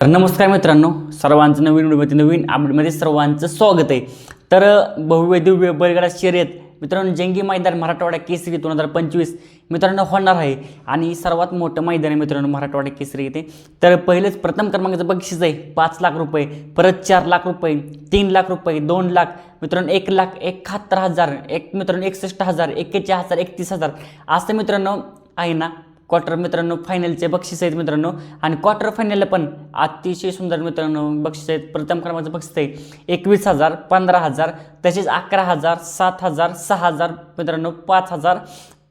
तर नमस्कार मित्रांनो सर्वांचं नवीन व्हिडिओमध्ये नवीन अपडेटमध्ये सर्वांचं स्वागत आहे. तर बहुवैद्य बैलगाडा शर्यत मित्रांनो जंगी मैदान मराठवाडा केसरी दोन हजार पंचवीस मित्रांनो होणार आहे. आणि सर्वात मोठं मैदान आहे मित्रांनो मराठवाडा केसरी येते तर पहिलेच प्रथम क्रमांकाचं बक्षीस आहे पाच लाख रुपये परत चार लाख रुपये तीन लाख रुपये दोन लाख मित्रांनो एक लाख एकाहत्तर हजार एक मित्रांनो एकसष्ट हजार एक्केचाळीस हजार एकतीस हजार. असं मित्रांनो आहे ना क्वार्टर मित्रांनो फायनलचे बक्षीस आहेत मित्रांनो. आणि क्वार्टर फायनलला पण अतिशय सुंदर मित्रांनो बक्षीस आहेत. प्रथम क्रमांकाचं बक्षीस आहे. एकवीस हजार पंधरा हजार तसेच अकरा हजार सात हजार सहा हजार मित्रांनो पाच हजार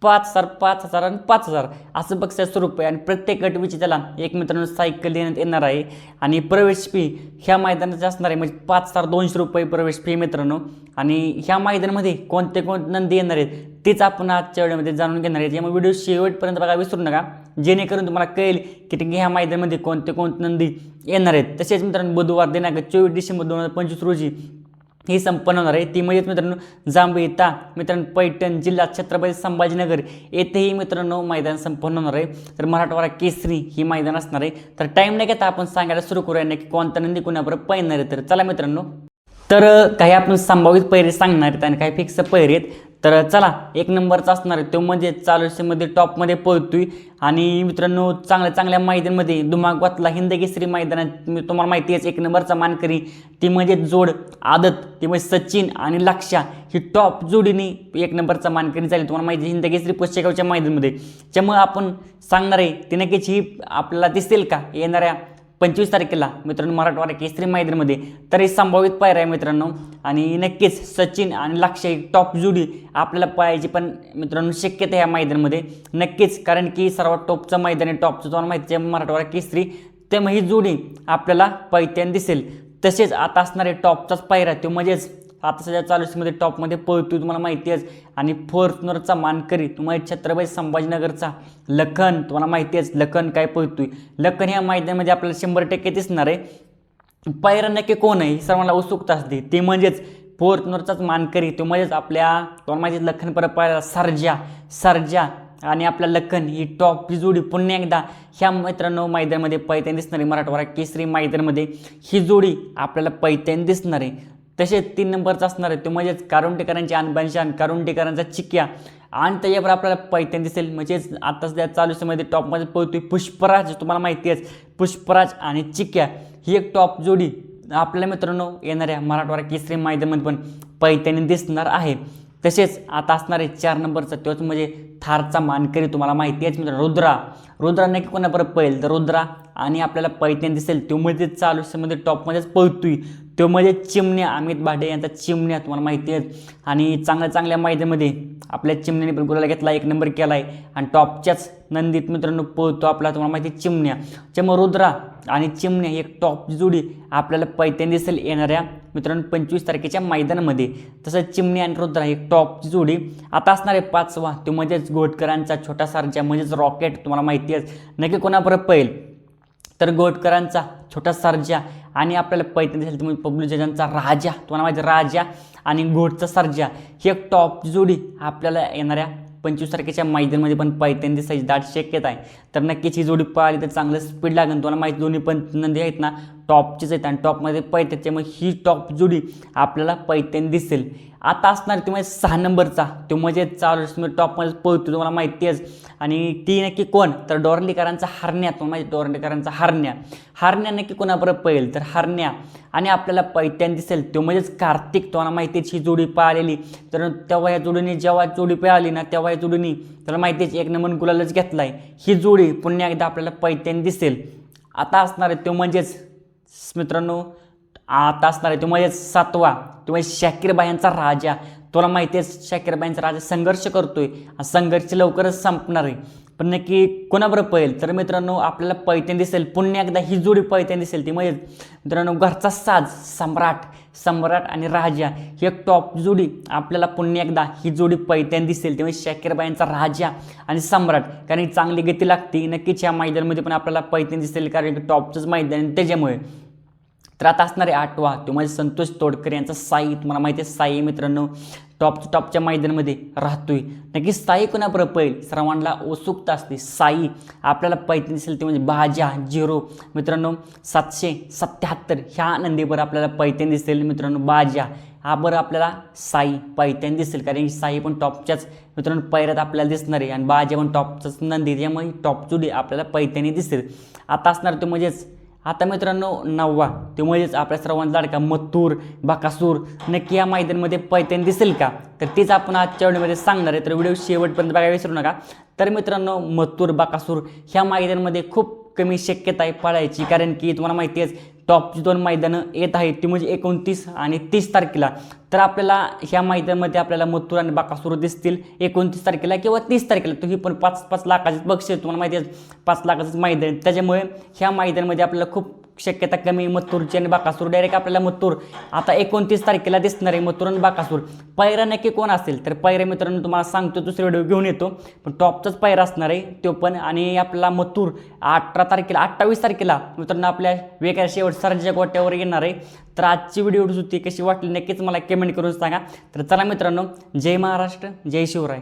पाच हजार पाच हजार आणि पाच हजार. असं बक्षीस स्वरूप आहे. आणि प्रत्येक गट विजेत्याला एक मित्रांनो सायकल देण्यात येणार आहे. आणि प्रवेश फी ह्या मैदानात असणार आहे. म्हणजे पाच हजार दोनशे रुपये प्रवेश फी मित्रांनो. आणि ह्या मैदानामध्ये कोणते कोणते नंदी येणार आहेत? तेच आपण आजच्या व्हिडिओमध्ये जाणून घेणार आहेत यामुळे व्हिडिओ शेवटपर्यंत बघा विसरू नका. जेणेकरून तुम्हाला कळेल की ह्या मैदानामध्ये कोणते कोणते नंदी येणार आहेत. तसेच मित्रांनो बुधवार दिनांक चोवीस डिसेंबर दोन हजार पंचवीस रोजी ही संपन्न होणार आहे. ती म्हणजेच मित्रांनो जांभीता मित्रांनो पैठण जिल्हा छत्रपती संभाजीनगर येथेही मित्रांनो मैदान संपन्न होणार आहे. तर मराठवाडा केसरी ही मैदान असणार आहे. तर टाईम नाही घेता आपण सांगायला सुरू करूया की कोणता नंदी कुणाबरोबर पैणार आहे. तर चला मित्रांनो. तर काही आपण संभावित पैरे सांगणार आहेत आणि काही फिक्स पैरे आहेत. तर चला एक नंबरचा असणार आहे. तो म्हणजे चालूशीमध्ये टॉपमध्ये पळतोय. आणि मित्रांनो चांगल्या चांगल्या मैदानमध्ये दुमागवातला हिंदकेसरी मैदानात तुम्हाला माहिती आहे एक नंबरचा मानकरी. ती म्हणजे जोड आदत ती म्हणजे सचिन आणि लक्षा ही टॉप जोडीने एक नंबरचा मानकरी झाली. तुम्हाला माहिती आहे, हिंद केसरी पुस्तकावच्या मैदानामध्ये. त्यामुळे आपण सांगणार आहे ती नक्कीच ही आपल्याला दिसेल का? येणाऱ्या पंचवीस तारखेला मित्रांनो मराठवाडा केसरी मैदानमध्ये तरी संभावित पायर आहे मित्रांनो. आणि नक्कीच सचिन आणि लक्ष टॉप जुडी आपल्याला पाहायची पण मित्रांनो शक्यता आहे मैदानमध्ये. नक्कीच कारण की सर्वात टॉपचं मैदान आहे टॉपचं तुम्हाला माहिती आहे मराठवाडा केसरी. तेव्हा ही जोडी आपल्याला पैत्यान दिसेल. तसेच आता असणारे टॉपचाच पायरा तो म्हणजेच आता सध्या चालूशीमध्ये टॉपमध्ये पळतोय तुम्हाला माहिती आहे आणि फोर्थनरचा मानकरी तुम्हाला छत्रपती संभाजीनगरचा लखन तुम्हाला माहिती आहे लखन काय पळतोय. लखन ह्या मैदानामध्ये आपल्याला शंभर टक्के दिसणार आहे. पायरा नक्की कोण आहे ही सर्वांना उत्सुकता असते. ते म्हणजेच फोर्थनरचाच मानकरी तो म्हणजेच आपल्या तुम्हाला माहिती आहे लखन परत पायरा सर्जा सर्जा आणि आपल्या लखन ही टॉप ही जोडी पुन्हा एकदा ह्या मित्रांनो मैदानामध्ये पैत्यान दिसणार आहे मराठवाडा केसरी मैदानामध्ये ही जोडी आपल्याला पैत्यान दिसणार. आहे तसेच तीन नंबरचा असणार आहे. तो म्हणजेच कारुंटेकरांची अनबनशान कारुंटेकरांचा चिक्या. आणि त्याच्यावर आपल्याला पैत्यान दिसेल. म्हणजेच आता सध्या चालू समयमध्ये टॉपमध्ये पळतोय पुष्पराज तुम्हाला माहिती आहे पुष्पराज आणि चिक्या. ही एक टॉप जोडी आपल्या मित्रांनो येणाऱ्या मराठवाडा केसरी मैदानामध्ये पण पैत्याने दिसणार आहे. तसेच आता असणारे चार नंबरचा. तोच म्हणजे थारचा मानकरी तुम्हाला माहिती आहे मित्र रुद्रा. रुद्रा नक्की कोणाबरोबर पळेल. तर रुद्रा आणि आपल्याला पैत्यान दिसेल. तो म्हणजे चालू मध्ये टॉपमध्येच पळतोय. तो म्हणजे चिमण्या अमित भाडे यांचा चिमण्या तुम्हाला माहिती आहे. आणि चांगल्या चांगल्या मैदानामध्ये आपल्या चिमण्याने पण गुलाला घेतला एक नंबर केला आहे आणि टॉपच्याच नंदीत मित्रांनो पळतो आपला तुम्हाला माहिती आहे चिमण्या. त्यामुळे रुद्रा आणि चिमण्या एक टॉप जोडी आपल्याला पैत्यान दिसेल येणाऱ्या मित्रांनो पंचवीस तारखेच्या मैदानामध्ये. तसंच चिमणी आणि रुद्रा एक टॉपची जोडी. आता असणार आहे पाचवा तो म्हणजेच गोटकरांचा छोटा सारजा म्हणजेच रॉकेट तुम्हाला माहिती आहे. नक्की कोणाबरोबर पैल तर गोटकरांचा छोटा सर्जा आणि आपल्याला पैठणी दिसेल तुम्ही पब्लू जजांचा राजा तुम्हाला माहिती राजा आणि घोटचा सर्जा ही एक टॉप जोडी आपल्याला येणाऱ्या पंचवीस तारखेच्या मैदानामध्ये पण पैठणी दिसायची दाट शक्यता आहे. तर नक्कीच ही जोडी पळाली तर चांगलं स्पीड लागेल. तुम्हाला माहिती दोन्ही पण नंदी आहेत ना टॉपचीच आहेत आणि टॉपमध्ये पैठण मग ही टॉप जोडी आपल्याला पैठण दिसेल. आता असणार तुम्ही सहा नंबरचा. तो म्हणजे चालू टॉपमध्ये पळतो तुम्हाला माहिती आहे आणि ती नक्की कोण? तर डोरंडीकरांचा हरण्या. तुम्हाला माहिती डोरंडीकरांचा हरण्या. हरण्या नक्की कोणाबरोबर पळेल? तर हरण्या. आणि आपल्याला पैत्यान दिसेल. तो म्हणजेच कार्तिक. तुम्हाला माहिती आहे ही जोडी पळालेली. तर तेव्हा या जोडीने जेव्हा जोडी पळाली ना तेव्हा या जोडीने त्याला माहिती एक नंबर गुलालच घेतला आहे ही जोडी पुन्हा एकदा आपल्याला पैत्यान दिसेल. आता असणार आहे तो म्हणजेच मित्रांनो आता असणार आहे तो म्हणजेच सातवा. तो म्हणजे शाकीरबाईंचा राजा. तुला माहिती आहे शाकीरबाईंचा राजा संघर्ष करतोय. आणि संघर्ष लवकरच संपणार आहे. पण नक्की कोणाबरोबर पळेल? तर मित्रांनो आपल्याला पैत्यान दिसेल. पुन्हा एकदा ही जोडी पैत्यान दिसेल ती. म्हणजे मित्रांनो घरचा साज सम्राट सम्राट आणि राजा ही एक टॉप जोडी. आपल्याला पुन्हा एकदा ही जोडी पैत्यान दिसेल ते. म्हणजे शाकीरबाईंचा राजा आणि सम्राट कारण ही चांगली गती लागते. नक्कीच या मैदानामध्ये पण आपल्याला पैत्यान दिसेल कारण की टॉपचंच मैदान त्याच्यामुळे तर आता असणारे आठवा. तो म्हणजे संतोष तोडकर यांचा साई. तुम्हाला माहिती आहे साई मित्रांनो टॉप टॉपच्या मैदानामध्ये राहतोय. नक्की साई कोणाबरोबर पैल सर्वांना उत्सुकता असते. साई आपल्याला पैठणी दिसेल ते म्हणजे भाज्या झिरो. मित्रांनो सातशे सत्याहत्तर ह्या नंदीवर आपल्याला पैठणी दिसेल. मित्रांनो बाजा हा बरं आपल्याला साई पैठणी दिसेल. कारण की साई पण टॉपच्याच मित्रांनो पैऱ्यात आपल्याला दिसणार आहे. आणि बाजा पण टॉपचाच नंदी त्यामुळे टॉप जुडी आपल्याला पैठणी दिसेल. आता असणार तो म्हणजेच आता मित्रांनो नववा. ते म्हणजेच आपल्या सर्वांचा लाडका मत्तूर बाकासूर नक्की या मैदानमध्ये पैत्यान दिसेल का? तर तेच आपण आजच्या व्हिडिओमध्ये सांगणार आहे. तर व्हिडिओ शेवटपर्यंत बघायला विसरू नका. तर मित्रांनो मथूर बाकासूर ह्या मैदानमध्ये खूप कमी शक्यता आहे पळायची. कारण की तुम्हाला माहिती आहे टॉपची दोन मैदानं येत आहेत ती म्हणजे एकोणतीस आणि तीस तारखेला. तर आपल्याला ह्या मैदानामध्ये आपल्याला मथुर आणि बाकासूर दिसतील. एकोणतीस तारखेला किंवा तीस तारखेला तुम्ही पण पाच पाच लाखाचे बक्षीस तुम्हाला माहिती आहे पाच लाखाचंच मैदान त्याच्यामुळे ह्या मैदानामध्ये आपल्याला खूप शक्यता कमी मत्तूरची आणि बाकासूर. डायरेक्ट आपल्याला मत्तूर आता एकोणतीस तारखेला दिसणार आहे मथुर आणि बाकासूर. पैरा नक्की कोण असेल? तर पैरा मित्रांनो तुम्हाला सांगतो दुसरे व्हिडिओ घेऊन येतो. पण टॉपचाच पैरा असणार आहे तो पण. आणि आपला मत्तूर अठरा तारखेला अठ्ठावीस तारखेला मित्रांनो आपल्या वेगळ्या शेवट सरच्या गोट्यावर येणार आहे. तर आजची व्हिडिओ होती कशी वाटली नक्कीच मला कमेंट करून सांगा. तर चला मित्रांनो जय महाराष्ट्र जय शिवराय.